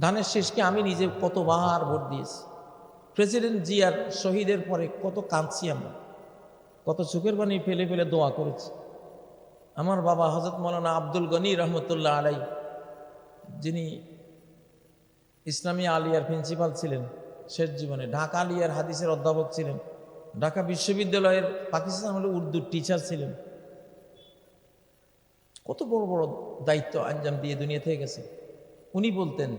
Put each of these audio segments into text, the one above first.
ধানের শেষকে আমি নিজে কতবার ভোট দিয়েছি। প্রেসিডেন্ট জিয়ার শহীদের পরে কত কাঁদছি আমরা। কত চোখের পানি ফেলে ফেলে দোয়া করেছি। আমার বাবা হজরত মৌলানা আব্দুল গনি রহমতুল্লাহ আলাই যিনি ইসলামী আলিয়ার প্রিন্সিপাল ছিলেন, শেষ জীবনে ঢাকা আলিয়ার হাদিসের অধ্যাপক ছিলেন, ঢাকা বিশ্ববিদ্যালয়ের পাকিস্তান হলে উর্দুর টিচার ছিলেন। কত বড় বড় দায়িত্ব আঞ্জাম দিয়ে দুনিয়া থেকে গেছে। উনি বলতেন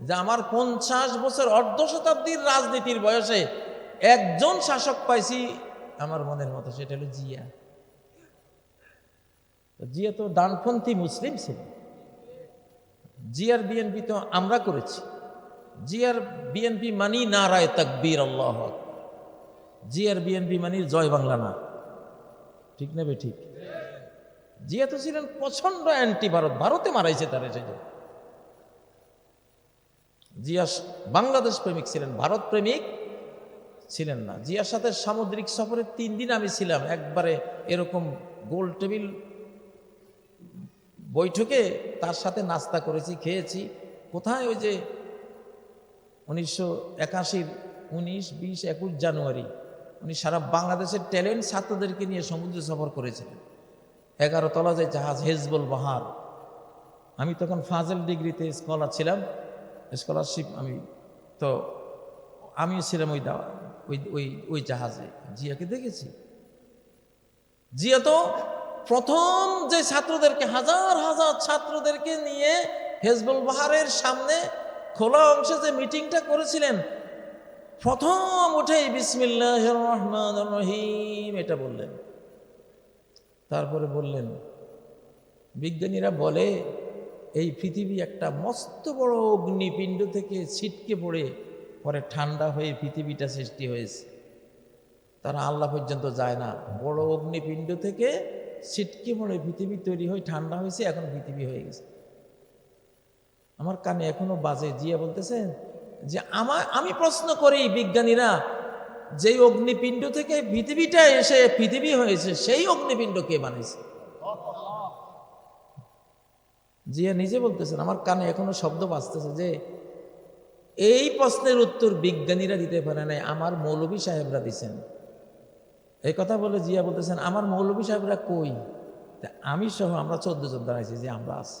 যে আমার পঞ্চাশ বছর অর্ধ শতাব্দীর রাজনীতির বয়সে একজন শাসক পাইছি, আমার মনের মতো, সেটা হলো জিয়া। জিয়া তো ডানপন্থী মুসলিম ছিল। জিয়ার বিএনপি তো আমরা করেছি। জিয়ার বিএনপি মানি না রায় তাকবীর, আল্লাহ জিয়ার বিএনপি মানি জয় বাংলা না। ঠিক নেবে ঠিক? জিয়া তো ছিলেন প্রচণ্ড অ্যান্টি ভারত ভারতে মারাইছে তারা সেই জিয়া বাংলাদেশ প্রেমিক ছিলেন, ভারত প্রেমিক ছিলেন না। জিয়ার সাথে সামুদ্রিক সফরে তিন দিন আমি ছিলাম। একবারে এরকম গোল টেবিল বৈঠকে তার সাথে নাস্তা করেছি, খেয়েছি। কোথায় ওই যে উনিশশো একাশির উনিশ, বিশ, একুশ জানুয়ারি, উনি সারা বাংলাদেশের ট্যালেন্ট ছাত্রদেরকে নিয়ে সমুদ্র সফর করেছিলেন। এগারো তলা যে জাহাজ, হেজবুল বাহার। আমি তখন ফাজেল ডিগ্রিতে স্কলার ছিলাম। স্কলারশিপ আমি তো আমিও ছিলাম ওই দা- ওই ওই ওই জাহাজে। জিয়াকে দেখেছি। জিয়া তো প্রথম যে ছাত্রদেরকে, হাজার হাজার ছাত্রদেরকে নিয়ে হেজবুল বাহারের সামনে খোলা অংশে যে মিটিংটা করেছিলেন, প্রথম উঠেই বিসমিল্লাহ রহমান রহিম এটা বললেন। তারপরে বললেন, বিজ্ঞানীরা বলে এই পৃথিবী একটা মস্ত বড় অগ্নিপিণ্ড থেকে ছিটকে পড়ে, পরে ঠান্ডা হয়ে পৃথিবীটা সৃষ্টি হয়েছে। তারা আল্লাহ পর্যন্ত যায় না। বড় অগ্নিপিণ্ড থেকে ছিটকে পড়ে পৃথিবী তৈরি হয়ে ঠান্ডা হয়েছে, এখন পৃথিবী হয়ে গেছে। আমার কানে এখনও বাজে, জিয়া বলতেছেন যে, আমার, আমি প্রশ্ন করি বিজ্ঞানীরা, যেই অগ্নিপিণ্ড থেকে পৃথিবীটা এসে পৃথিবী হয়েছে, সেই অগ্নিপিণ্ড কে বানিয়েছে জিয়া নিজে বলতেছেন, আমার কানে এখনও শব্দ বাঁচতেছে যে এই প্রশ্নের উত্তর বিজ্ঞানীরা দিতে পারে নাই, আমার মৌলভী সাহেবরা দিছেন। এই কথা বলে জিয়া বলতেছেন, আমার মৌলভী সাহেবরা কই? তা আমি সহ আমরা চোদ্দ জন দাঁড়াইছি যে আমরা আছি।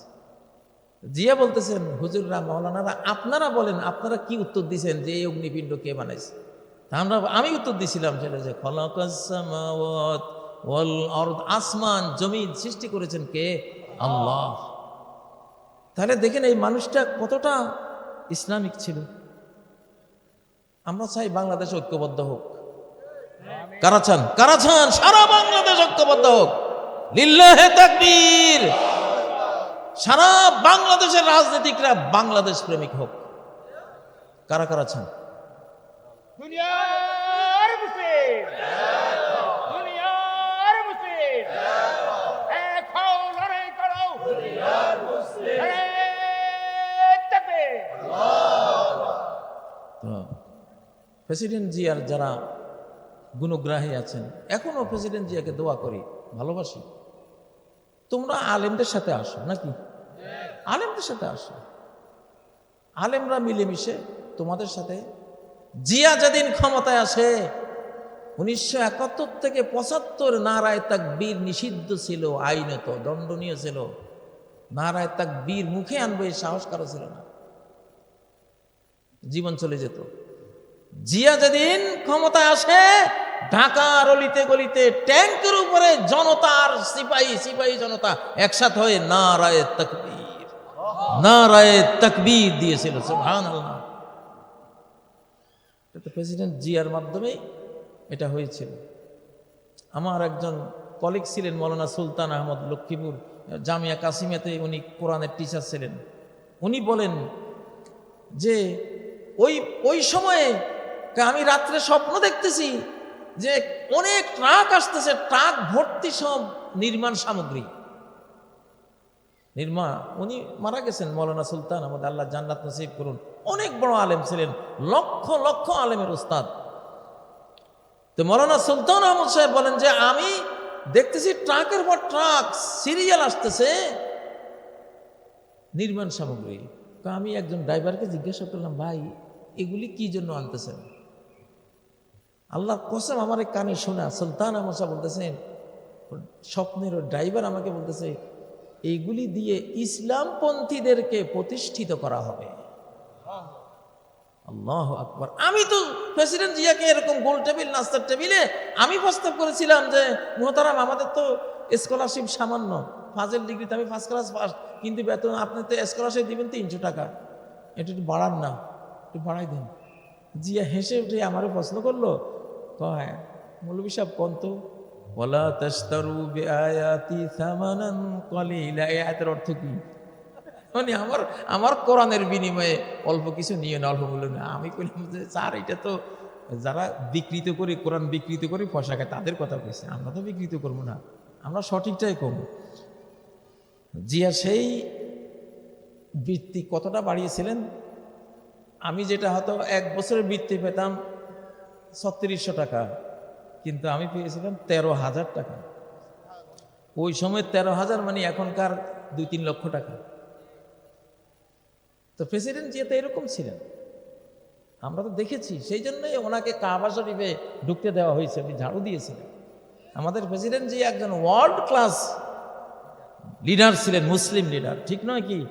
জিয়া বলতেছেন, হুজুররা, মৌলানারা, আপনারা বলেন, আপনারা কি উত্তর দিছেন যে এই অগ্নিপিণ্ড কে বানাইছে? আমরা, আমি উত্তর দিছিলাম সেটা যে আসমান, জমিন সৃষ্টি করেছেন কে? আল্লাহ। তাহলে দেখেন এই মানুষটা কতটা ইসলামিক ছিল। আমরা চাই বাংলাদেশ ঐক্যবদ্ধ হোক। কারা চান? কারা চান? সারা বাংলাদেশ ঐক্যবদ্ধ হোক। তাকবীর। সারা বাংলাদেশের রাজনীতিকরা বাংলাদেশ প্রেমিক হোক। কারা কারা চান? দুনিয়ার প্রেসিডেন্ট জিয়ার যারা গুণগ্রাহী আছেন এখনও প্রেসিডেন্ট জিয়াকে দোয়া করি, ভালোবাসি। তোমরা আলেমদের সাথে আসো নাকি? আলেমদের সাথে আসো। আলেমরা মিলেমিশে তোমাদের সাথে জিয়া যেদিন ক্ষমতায় আসে, উনিশশো একাত্তর থেকে পঁচাত্তর নারায় তাক বীর নিষিদ্ধ ছিল, আইনত, দণ্ডনীয় ছিল। নারায় তাক বীর মুখে আনবে সাহস কারও ছিল না। জীবন চলে যেত। জিয়া যেদিন ক্ষমতায় আসে, ঢাকার অলিতে গলিতে ট্যাঙ্কের উপরে জনতার সিপাহী সিপাহী জনতা একসাথে হয়ে না রায় তকবীর না রায় তকবীর দিয়েছিল প্রেসিডেন্ট জিয়ার মাধ্যমেই এটা হয়েছিল। আমার একজন কলিগ ছিলেন মৌলানা সুলতান আহমদ লক্ষ্মীপুর, জামিয়া কাসিমাতে উনি কোরআনের টিচার ছিলেন। উনি বলেন যে ওই ওই সময়ে আমি রাত্রে স্বপ্ন দেখতেছি যে অনেক ট্রাক আসতেছে, ট্রাক ভর্তি সব নির্মাণ সামগ্রী। নির্মা, উনি মারা গেছেন, মৌলানা সুলতান, আমাদের আল্লাহ জান্নাত নসিব করুন। অনেক বড় আলেম ছিলেন, লক্ষ লক্ষ আলেমের উস্তাদ তো মৌলানা সুলতান আহমদ সাহেব বলেন যে, আমি দেখতেছি ট্রাকের পর ট্রাক, সিরিয়াল আসতেছে নির্মাণ সামগ্রী। তো আমি একজন ড্রাইভারকে জিজ্ঞাসা করলাম, ভাই, এগুলি কি জন্য আনতেছেন? আল্লাহ কসম আমার কানে শোনা, সুলতান আমসা বলতেছেন, স্বপ্নের ড্রাইভার আমাকে বলতেছে, এইগুলি দিয়ে ইসলামপন্থীদেরকে প্রতিষ্ঠিত করা হবে। আল্লাহ আকবর। আমি তো প্রেসিডেন্ট জিয়াকে এরকম গোল টেবিল, নাস্তার টেবিলে আমি প্রস্তাব করেছিলাম যে, মোহতারাম, আমাদের তো স্কলারশিপ সামান্য ফাজের ডিগ্রিতে আমি ফার্স্ট ক্লাস পাস কিন্তু বেতন আপনি তো স্কলারশিপ দিবেন তিনশো টাকা। এটা একটু বাড়ান না, একটু বাড়াই দিন। জিয়া হেসে উঠে আমারও প্রশ্ন করল কয়? মৌলবী সাহেব কোন তো? ওলা তাস্তারু বিআয়াতি সামানান কলিলা। এই আয়াতের অর্থ কি? মানে আমার আমার কোরআনের বিনিময়ে অল্প কিছু নিয়ে না অল্প মূল্য না। আমি কইলাম যে, স্যার, এটা তো যারা বিকৃত করে কোরআন বিকৃত করে পয়সা খায়, তাদের কথা কইছে। আমরা তো বিকৃত করব না। আমরা সঠিকটাই করব। জিয়া সেই বৃত্তি কতটা বাড়িয়েছিলেন? আমি যেটা হয়তো এক বছরের বৃত্তি পেতাম ছত্রিশশো টাকা। কিন্তু আমি পেয়েছিলাম তেরো হাজার টাকা। ওই সময় তেরো হাজার মানে এখনকার দুই তিন লক্ষ টাকা। তো প্রেসিডেন্ট জিয়া তো এরকম ছিলেন। আমরা তো দেখেছি, সেই জন্যই ওনাকে কাবা শরীফে ঢুকতে দেওয়া হয়েছে, উনি ঝাড়ু দিয়েছিলেন। আমাদের প্রেসিডেন্ট জি একজন ওয়ার্ল্ড ক্লাস লিডার ছিলেন মুসলিম লিডার ঠিক নয় কি?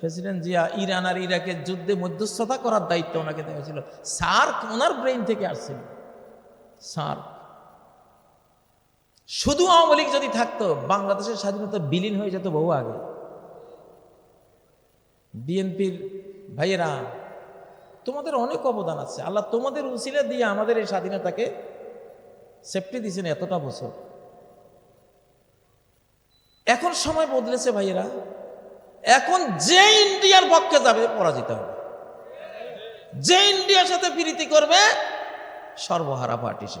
প্রেসিডেন্ট জিয়া, ইরান আর ইরাকের যুদ্ধে মধ্যস্থতা করার দায়িত্ব ওনাকে দেওয়া ছিল সার্ক ওনার ব্রেইন থেকে আসছিল। সার্ক। শুধু আওয়ামী লীগ যদি থাকতো, বাংলাদেশের স্বাধীনতা বিলীন হয়ে যেত বহু আগে। বিএনপির ভাইয়েরা, তোমাদের অনেক অবদান আছে। আল্লাহ তোমাদের উসিলে দিয়ে আমাদের এই স্বাধীনতাকে সেফটি দিয়েছেন এতটা বছর। এখন সময় বদলেছে ভাইয়েরা এখন যে ইন্ডিয়ার পক্ষে যাবে, পরাজিত হবে। যে ইন্ডিয়ার সাথে প্রীতি করবে, সর্বহারা পার্টি সে।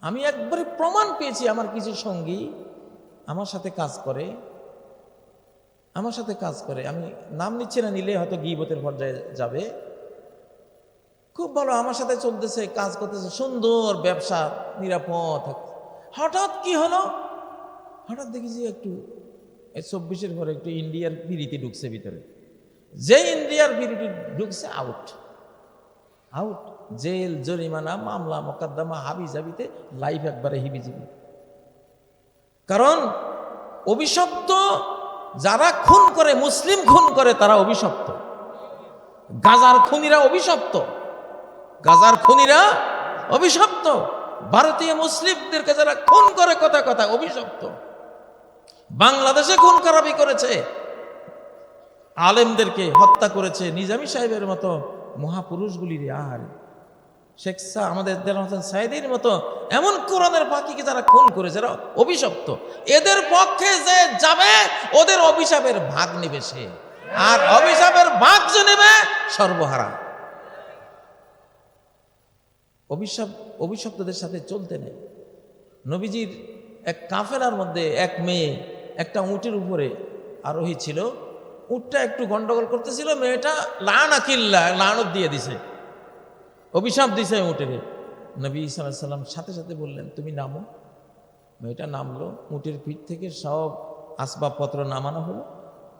আমি একবারে প্রমাণ পেয়েছি, আমার কিছু সঙ্গী আমার সাথে কাজ করে, আমার সাথে কাজ করে। আমি নাম নিচ্ছি না, নিলে হয়তো গিবতের পর্যায়ে যাবে। খুব ভালো, আমার সাথে চলতেছে, কাজ করতেছে, সুন্দর ব্যবসা, নিরাপদ। হঠাৎ কি হলো? হঠাৎ দেখি যে একটু এই চব্বিশের পরে একটু ইন্ডিয়ার বিরিতি ঢুকছে ভিতরে। যে ইন্ডিয়ার বিরিতি ঢুকছে আউট আউট জেল, জরিমানা, মামলা, মোকদ্দমা হাবি জাবিতে লাইফ একবারে হিবিজিবি। কারণ অভিশপ্ত, যারা খুন করে, মুসলিম খুন করে, তারা অভিশপ্ত। গাজার খুনিরা অভিশপ্ত। গাজার খুনিরা অভিশপ্ত। ভারতীয় মুসলিমদেরকে যারা খুন করে, কথা কথা, অভিশপ্ত। বাংলাদেশে খুন খারাপি করেছে। আলেমদেরকে হত্যা করেছে নিজামী সাহেবের মতো মহাপুরুষগুলির আর শেখ শাহ আমাদের দেল হোসেন মতো এমন কোরআনের পাখিকে যারা খুন করেছে অভিশপ্ত, এদের পক্ষে যে যাবে, ওদের অভিশাপের ভাগ নেবে সে। আর অভিশাপের ভাগ যে নেবে, সর্বহারা। অভিশাপ, অভিশপ্তদের সাথে চলতে নেই। নবীজির এক কাফেলার মধ্যে এক মেয়ে একটা উটের উপরে আরোহী ছিল। উটটা একটু গন্ডগোল করতেছিল, মেয়েটা, লান আকিল্লা লানত দিয়ে দিছে। অভিশাপ দিছে উটের। নবী সাল্লাম সাথে সাথে বললেন, তুমি নামো। মেয়েটা নামলো, উটের পিঠ থেকে সব আসবাবপত্র নামানো হলো।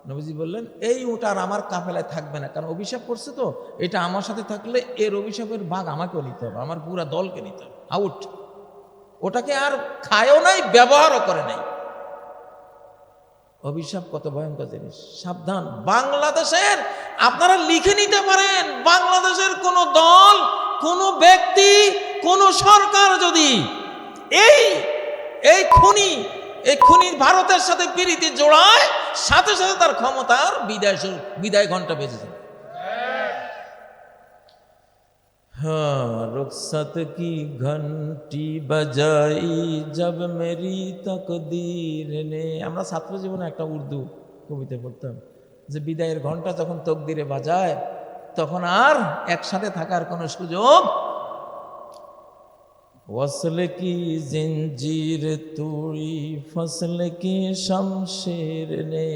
নবীজি বললেন, এই উট আর আমার কাফেলায় থাকবে না, কারণ অভিশাপ করছে তো। এটা আমার সাথে থাকলে এর অভিশাপের ভাগ আমাকেও নিতে হবে, আমার পুরা দলকে নিতে হবে। আউট। ওটাকে আর খায়ও নাই, ব্যবহারও করে নাই। অভিশাপ কত ভয়ঙ্কর জিনিস। সাবধান। বাংলাদেশের, আপনারা লিখে নিতে পারেন, বাংলাদেশের কোনো দল, কোনো ব্যক্তি, কোনো সরকার যদি এই এই খুনি এই খুনি ভারতের সাথে পিড়িতে জোড়ায়, সাথে সাথে তার ক্ষমতার বিদায় বিদায় ঘণ্টা বেজেছে हाँ रुखसत की घंटी बजाई जब मेरी तकदीर ने আমরা ছাত্র জীবনে একটা উর্দু কবিতা পড়তাম যে বিদায়ের ঘন্টা যখন তকদিরে বাজায় তখন আর একসাথে থাকার কোনো সুযোগ ওয়াসল কি জিঞ্জির তুড়ি ফসল কি শমশের নে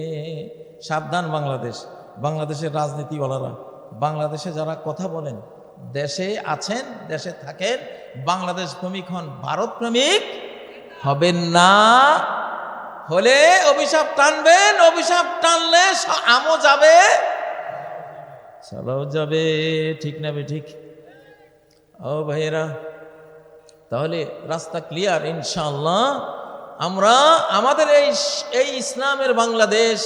সাবধান বাংলাদেশ বাংলাদেশের রাজনীতিওয়ালারা বাংলাদেশে যারা কথা বলেন দেশে আছেন, দেশে থাকেন, বাংলাদেশ প্রেমিক হন, ভারত প্রেমিক হবেন না। হলে অভিশাপ টানবেন, অভিশাপ টানলে আমও যাবে, চলাও যাবে। ঠিক না বে, ঠিক? ও ভাইয়েরা, তাহলে রাস্তা ক্লিয়ার ইনশাল্লাহ আমরা আমাদের এই এই ইসলামের বাংলাদেশ,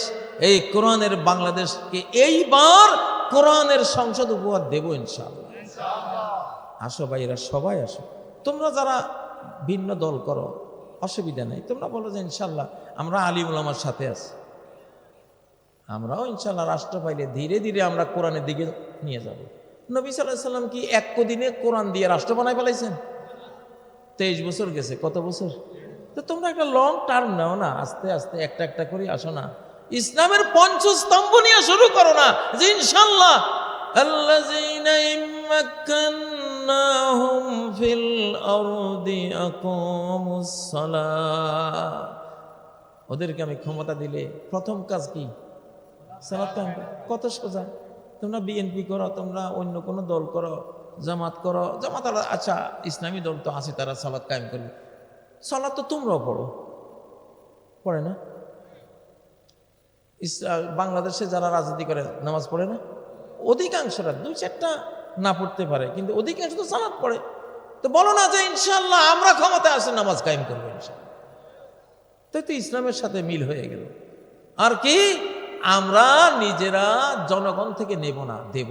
এই কোরআনের বাংলাদেশকে এইবার কোরআনের সংসদ উপহার দেব ইনশাআল্লাহ। আচ্ছা। আসো ভাইরা সবাই আসো। তোমরা যারা ভিন্ন দল করো, অসুবিধা নেই। তোমরা বলো যে ইনশাল্লাহ আমরা আলী উলামার সাথে আছি। আমরাও ইনশাল্লাহ রাষ্ট্র পাইলে ধীরে ধীরে আমরা কোরআনের দিকে নিয়ে যাব। নবী সাল্লাহ সাল্লাম কি এক কদিনে কোরআন দিয়ে রাষ্ট্র বানায় ফেলাইছেন? তেইশ বছর গেছে, কত বছর? তো তোমরা একটা লং টার্ম নাও না, আস্তে আস্তে একটা একটা করে আসো না। ইসলামের পঞ্চস্তম্ভ নিয়ে শুরু করো না যে ইনশাল্লাহ مكناهم في الأرض أقاموا الصلاة ওদেরকে আমি ক্ষমতা দিলে প্রথম কাজ কি সালাত কায়েম করা। কত সোজা তোমরা বিএনপি করো তোমরা অন্য কোনো দল করো জামাত করো জামাত আলা- আচ্ছা ইসলামী দল তো আছে তারা সালাত কায়েম করবে সালাত তো তোমরাও পড়ো পড়ে না ইস- বাংলাদেশে যারা রাজনীতি করে নামাজ পড়ে না অধিকাংশরা দুই চারটা না পড়তে পারে, কিন্তু অধিকাংশ তো সালাত পড়ে। তো বলো না যে ইনশাল্লাহ আমরা ক্ষমতায় আসে নামাজ কায়েম করব ইনশাল্লাহ তাই তো ইসলামের সাথে মিল হয়ে গেল। আর কি? আমরা নিজেরা জনগণ থেকে নেব না, দেব।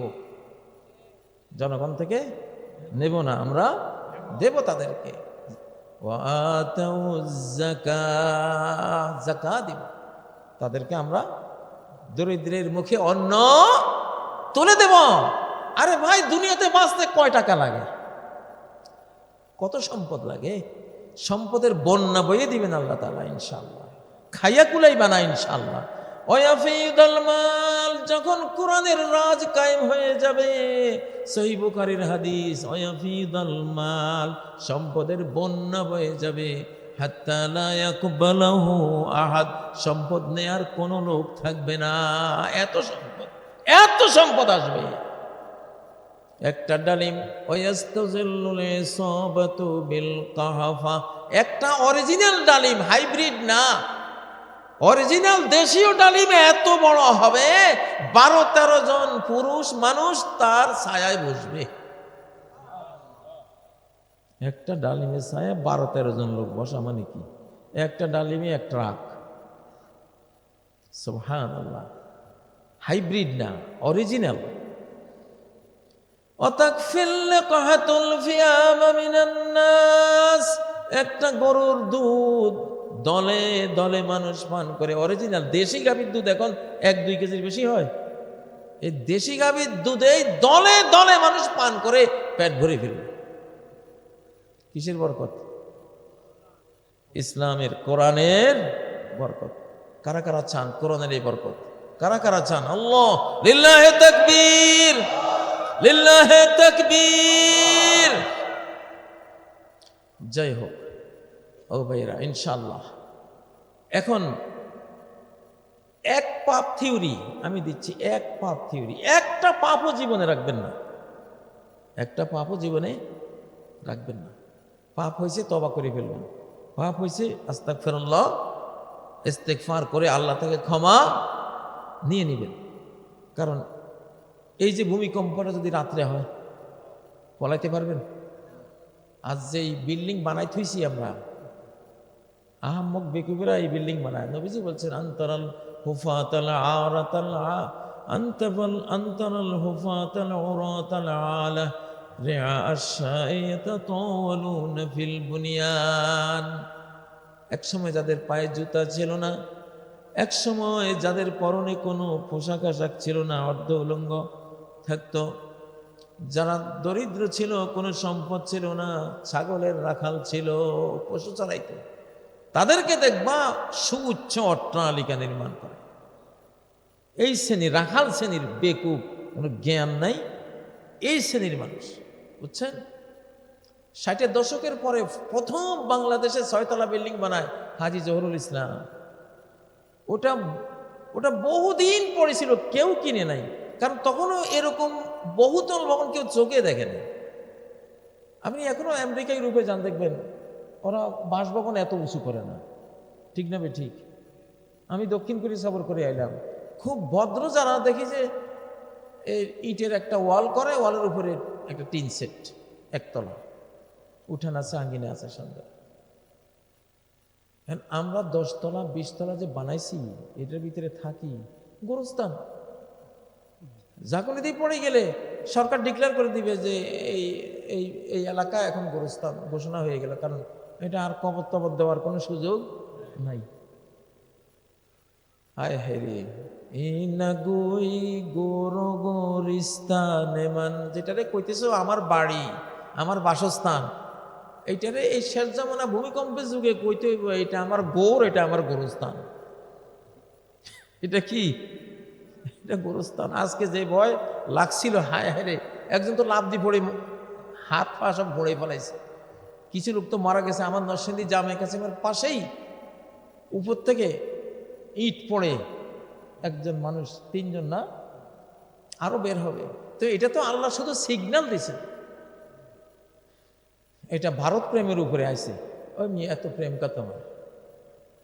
জনগণ থেকে নেব না, আমরা দেব তাদেরকে। যাকাত দিব। তাদেরকে আমরা দরিদ্রের মুখে অন্ন তুলে দেব। আরে ভাই, দুনিয়াতে বাঁচতে কয় টাকা লাগে? কত সম্পদ লাগে? সম্পদের বন্যা বইয়ে দিবেন আল্লাহ তালা ইনশাল্লাহ খাইয়া কুলাই বানা ইনশাল্লাহ মাল, যখন কোরআনের রাজ কায়েম হয়ে যাবে সহি বুখারীর হাদিস ওয়াফিদুল মাল, সম্পদের বন্যা বয়ে যাবে। আহাদ, সম্পদ নেয়ার কোনো লোক থাকবে না। এত সম্পদ এত সম্পদ আসবে। একটা ডালিম একটা অরিজিনাল ডালিম, হাইব্রিড না। অরিজিনাল দেশীয় ডালিম এত বড় হবে বারো তেরো জন পুরুষ মানুষ তার ছায়ায় বসবে। একটা ডালিমের ছায়া বারো তেরো জন লোক বসা মানে কি? একটা ডালিমে এক ট্রাক। হাইব্রিড না, অরিজিনাল। একটা গরুর দুধ দলে দলে মানুষ পান করে। অরিজিনাল দেশি গাভীর দুধ এখন এক দুই কেজির বেশি হয়। এই দেশি গাভীর দুধেই দলে দলে মানুষ পান করে, পেট ভরে ফেলবে। কিসের বরকত? ইসলামের, কোরআনের বরকত। কারা কারা চান? কোরআনের এই বরকত। কারা কারা চান? আল্লাহ, লিল্লাহে তাকবীর। জয় হোক, ও ভাইরা ইনশাল্লাহ এখন এক পাপ থিওরি আমি দিচ্ছি, এক পাপ থিওরি। একটা পাপও জীবনে রাখবেন না। একটা পাপও জীবনে রাখবেন না। পাপ হয়েছে তবা করে ফেলবেন। পাপ হয়েছে আস্তাক ফেরল্লাহ ইস্তেকফার করে আল্লাহ থেকে ক্ষমা নিয়ে নেবেন। কারণ এই যে ভূমিকম্পটা যদি রাত্রে হয়, পলাইতে পারবেন? আজ যে এই বিল্ডিং বানাই থুইছি আমরা, আহম্মক বেকুবেরা এই বিল্ডিং বানায়। নবীজি বলছেন, আন্তরাল হুফাতাল আরাতাল আ আন্তবল আন্তরাল হুফাতাল উরাতাল আলা রিআ আশ-শাইয়াতাতাওয়ালুন ফিল বুনিয়ান। একসময় যাদের পায়ে জুতা ছিল না, এক সময় যাদের পরনে কোনো পোশাক আশাক ছিল না, অর্ধ উলঙ্গ থাকতো যারা দরিদ্র ছিল, কোনো সম্পদ ছিল না, ছাগলের রাখাল ছিল, পশু চড়াইতো তাদেরকে দেখবা সুউচ্চ অট্টালিকা নির্মাণ করে। এই শ্রেণির রাখাল শ্রেণির বেকুব কোনো জ্ঞান নাই, এই শ্রেণির মানুষ, বুঝছেন? ষাটের দশকের পরে প্রথম বাংলাদেশে ছয়তলা বিল্ডিং বানায় হাজি জহরুল ইসলাম। ওটা ওটা বহুদিন পড়েছিল কেউ কিনে নাই। কারণ তখনও এরকম বহুতল ভবন কেউ চোখে দেখেনি। আপনি এখনও আমেরিকায় রূপে যান, দেখবেন ওরা বাসভবন এত উঁচু করে না। ঠিক না ঠিক? আমি দক্ষিণ কোরিয়া সফর করে আইলাম। খুব ভদ্র যারা, দেখি যে ইটের একটা ওয়াল করে, ওয়ালের উপরে একটা টিন সেট, একতলা। উঠান আছে, আঙ্গিনে আছে এখন আমরা দশতলা, বিশতলা যে বানাইছি, এটার ভিতরে থাকি, গোরস্থান। ঝাঁকুনি দিয়ে পড়ে গেলে সরকার ডিক্লেয়ার করে দিবে যে এই এই এই এলাকা এখন গোরস্থান ঘোষণা হয়ে গেল। কারণ এটা আর কবর টবর দেওয়ার কোনো সুযোগ নাই। হায় হেরে ইনাগুই গোরো গোরিস্তানে মান যেটারে কইতেছো আমার বাড়ি, আমার বাসস্থান, এইটারে এই শেষ জামানা ভূমিকম্পের যুগে কইতে এটা আমার গোর, এটা আমার গোরস্থান। এটা কি? এটা গোরস্থান। আজকে যে ভয় লাগছিল, হায় হায় রে, একজন তো লাভ দিয়ে পড়ে হাত পা সব ভরে ফেলাইছে। কিছু লোক তো মারা গেছে, আমার নরসিংদী জামে কাছে, আমার পাশেই। উপর থেকে ইট পড়ে। একজন মানুষ, তিনজন না, আরও বের হবে। তো এটা তো আল্লাহ শুধু সিগন্যাল দিছে। এটা ভারত প্রেমের উপরে আইছে। ওই মেয়ে, এত প্রেম কা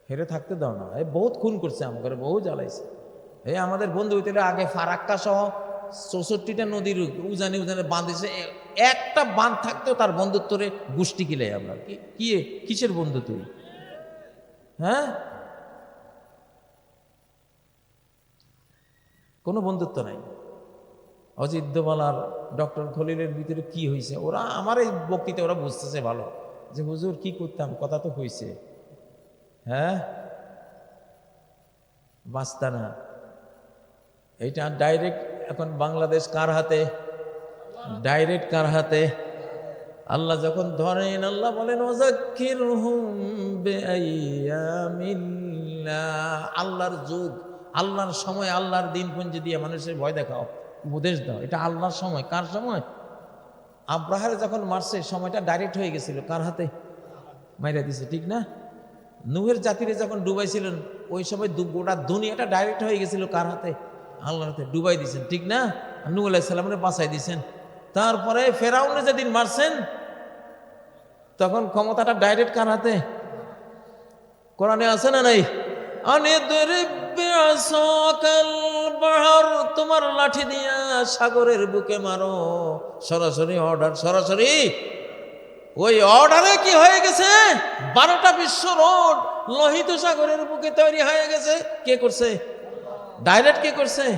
হেরে থাকতে দাও না। এ বহুত খুন করছে আমাকে বহু জ্বালাইছে। এই আমাদের বন্ধু হইতে আগে ফারাক্কা সহ চৌষট্টিটা নদীর উজানে উজানে বাঁধেছে একটা বাঁধ থাকতেও তার বন্ধুত্বরে গোষ্ঠী কিলে আমরা। কি কিসের বন্ধু তুই? হ্যাঁ? কোনো বন্ধুত্ব নাই। অজিত দোমালার ডক্টর খলিলের ভিতরে কি হয়েছে ওরা আমার এই বক্তৃতা ওরা বুঝতেছে ভালো যে, হুজুর কি করতাম? কথা তো হয়েছে হ্যাঁ? বাঁচতা না এইটা ডাইরেক্ট এখন বাংলাদেশ কার হাতে? ডাইরেক্ট কার হাতে? আল্লাহ যখন ধরেন, আল্লাহ বলেন আল্লাহর যুগ, আল্লাহর সময়, আল্লাহর দিন পুঞ্জি দিয়ে মানুষের ভয় দেখাও, উপদেশ দাও। এটা আল্লাহর সময়। কার সময়? আব্রাহারে যখন মারছে, সময়টা ডাইরেক্ট হয়ে গেছিল। কার হাতে? মাইরা দিছে, ঠিক না? নুহের জাতিরে যখন ডুবাইছিলেন, ওই সময় গোটা দুনিয়াটা ডাইরেক্ট হয়ে গেছিল কার হাতে? আল্লাহর হাতে ডুবাই দিছেন ঠিক না? নূহ আলাইসাল্লামের বাঁচাই দিছেন তারপরে ফেরাউনে যেদিন মারছেন, তখন ক্ষমতাটা ডাইরেক্ট কার হাতে? কোরআনে আছে না নাই? তোমার লাঠি দিয়া সাগরের বুকে মারো। সরাসরি অর্ডার সরাসরি। ওই অর্ডারে কি হয়ে গেছে? বারোটা বিশ্ব রোড লোহিত সাগরের বুকে তৈরি হয়ে গেছে। কে করছে? ডাইরেক্ট কে করছে?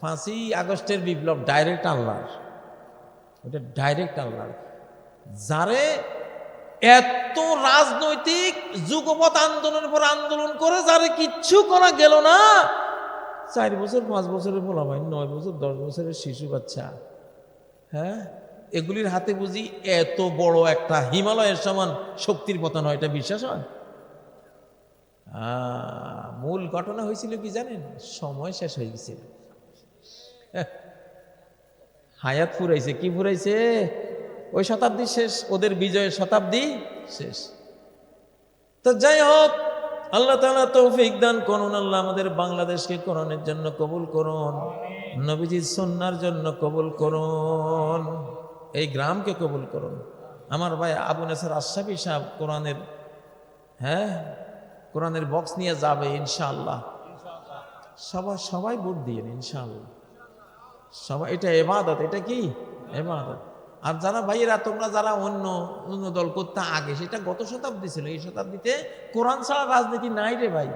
পাঁচই আগস্টের বিপ্লব ডাইরেক্ট আল্লাহর। ওটা ডাইরেক্ট আল্লাহর। যারে এত রাজনৈতিক যুগপথ আন্দোলনের পর আন্দোলন করে, যারে কিচ্ছু করা গেল না। চার বছর, পাঁচ বছরের ভাই নয় বছর, দশ বছরের শিশু বাচ্চা। হ্যাঁ? এগুলির হাতে বুঝি এত বড় একটা হিমালয়ের সমান শক্তির পতন হয়, এটা বিশ্বাস হয়? মূল ঘটনা হয়েছিল কি জানেন? সময় শেষ হয়ে গেছিল হায়াত ফুরাইছে, কি ফুরাইছে? ওই শতাব্দী শেষ, ওদের বিজয়ের শতাব্দী শেষ। তো যাই হোক, আল্লাহ তাআলা তৌফিক দান করুন আল্লাহ, আমাদের বাংলাদেশকে কোরআনের জন্য কবুল করুন নবীজির সন্ন্যার জন্য কবুল করুন, এই গ্রামকে কবুল করুন। আমার ভাই আবু নেসার আশাফি সাহেব কোরআনের হ্যাঁ? কোরআনের বক্স নিয়ে যাবে ইনশাআল্লাহ। সবাই সবাই ভোট দিয়ে ইনশাআল্লাহ। সবাই এটা এবাদত এটা কি? এবাদত। আর যারা ভাইয়েরা তোমরা যারা অন্য অন্য দল করতে আগে সেটা গত শতাব্দী ছিল। এই শতাব্দীতে কোরআন ছাড়া রাজনীতি নাই রে ভাই।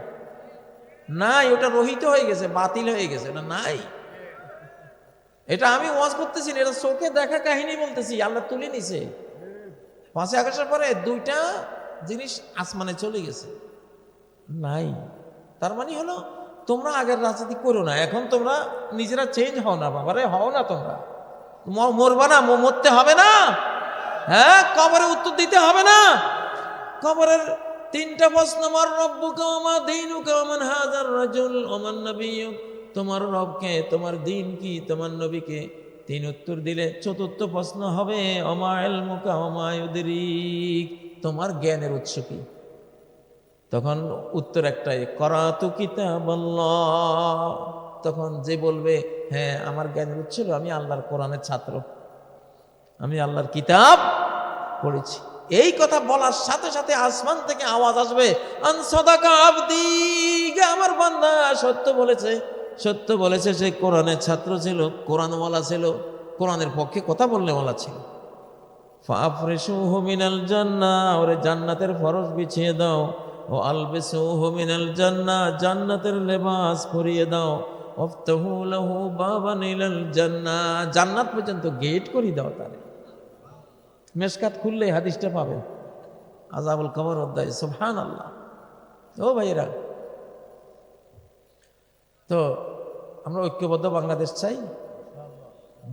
নাই ওটা রহিত হয়ে গেছে বাতিল হয়ে গেছে ওটা নাই। এটা আমি ওয়াজ করতেছি না, এটা চোখে দেখা কাহিনী বলতেছি আল্লাহ তুলে নিছে। পাঁচই আকাশের পরে দুইটা জিনিস আসমানে চলে গেছে। নাই। তার মানে হলো, তোমরা আগের রাজনীতি করো না, এখন তোমরা নিজেরা চেঞ্জ হও না বাবারে, হও না তোমরা। মরবা না মরতে হবে না। হ্যাঁ কবরে উত্তর দিতে হবে না। কবরের তিনটা প্রশ্ন আমার রব্বুকে আমার দিনুকে ওমান হাজার রাজুল ওমান নবী তোমার রবকে, তোমার দিন কি? তোমার নবীকে তিন উত্তর দিলে চতুর্থ প্রশ্ন হবে অমায়ল মুকা অমায়ুদরিক তোমার জ্ঞানের উৎস কি? তখন উত্তর একটাই করা করাতু কিতাব। তখন যে বলবে হ্যাঁ আমার জ্ঞানের উৎস আমি আল্লাহর কোরআনের ছাত্র। আমি আল্লাহর কিতাব পড়েছি। এই কথা বলার সাথে সাথে আসমান থেকে আওয়াজ আসবে আমার বান্দা, সত্য বলেছে সত্য বলেছে, সে কোরআনের ছাত্র ছিল, কোরআনওয়ালা ছিল, কোরআনের পক্ষে কথা বললে বলা ছিল। ফাফরিসুহু মিনাল জান্না ওরে জান্নাতের ফরজ বিছিয়ে দাও। ও আলবিসুহু মিনাল জান্নাহ জান্নাতের লেবাস পরিয়ে দাও। ওয়াফতাহু লাহু বাবান ইলাল জান্নাহ জান্নাত পর্যন্ত গেট করে দাও তারে। মেশকাত খুললে হাদিসটা পাবেন আজাবুল কবর অধ্যায়, সুবহানাল্লাহ। ও ভাইরা তো আমরা ঐক্যবদ্ধ বাংলাদেশ চাই।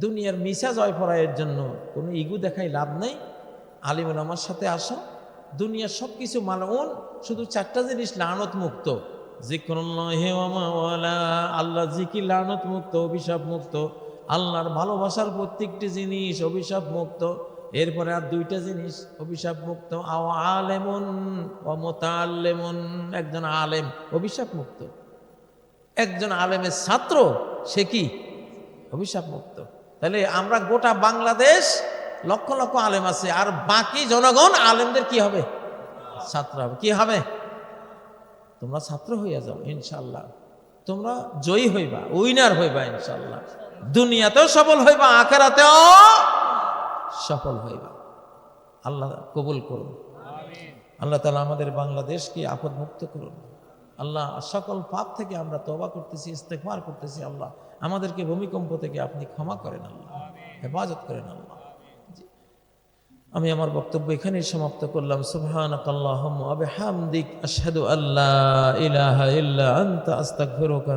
দুনিয়ার মিশা জয় পড়াইয়ের জন্য কোনো ইগু দেখাই লাভ নেই। আলিমুল আমার সাথে আসো। দুনিয়ার সব কিছু মালউন, শুধু চারটা জিনিস লানত মুক্ত আল্লাহ জিকি লানত মুক্ত অভিশাপ মুক্ত আল্লাহর ভালোবাসার প্রত্যেকটি জিনিস অভিশাপ মুক্ত এরপরে আর দুইটা জিনিস অভিশাপ মুক্ত আও আলেমন ও মোতালেমন একজন আলেম অভিশাপ মুক্ত একজন আলেমের ছাত্র, সে কি? অভিশাপ মুক্ত তাহলে আমরা গোটা বাংলাদেশ লক্ষ লক্ষ আলেম আছে, আর বাকি জনগণ আলেমদের কি হবে? ছাত্র হবে। কি হবে? তোমরা ছাত্র হইয়া যাও ইনশাল্লাহ তোমরা জয়ী হইবা উইনার হইবা ইনশাল্লাহ দুনিয়াতেও সফল হইবা, আখেরাতেও সফল হইবা। আল্লাহ কবুল করুন। আল্লাহ তালা আমাদের বাংলাদেশকে আপদ মুক্ত করুন। আল্লাহ সকল পাপ থেকে আমরা তবা করতেছি ইস্তেফার করতেছি, আল্লাহ আমাদেরকে ভূমিকম্প থেকে আপনি ক্ষমা করেন, আল্লাহ। হেফাজত করেন, আল্লাহ। আমি আমার বক্তব্য এখানেই সমাপ্ত করলাম। সুবহানাক আল্লাহুম্মা ওয়া বিহামদিক আশহাদু আল্লা ইলাহা ইল্লা আনতা আস্তাগফিরুকা।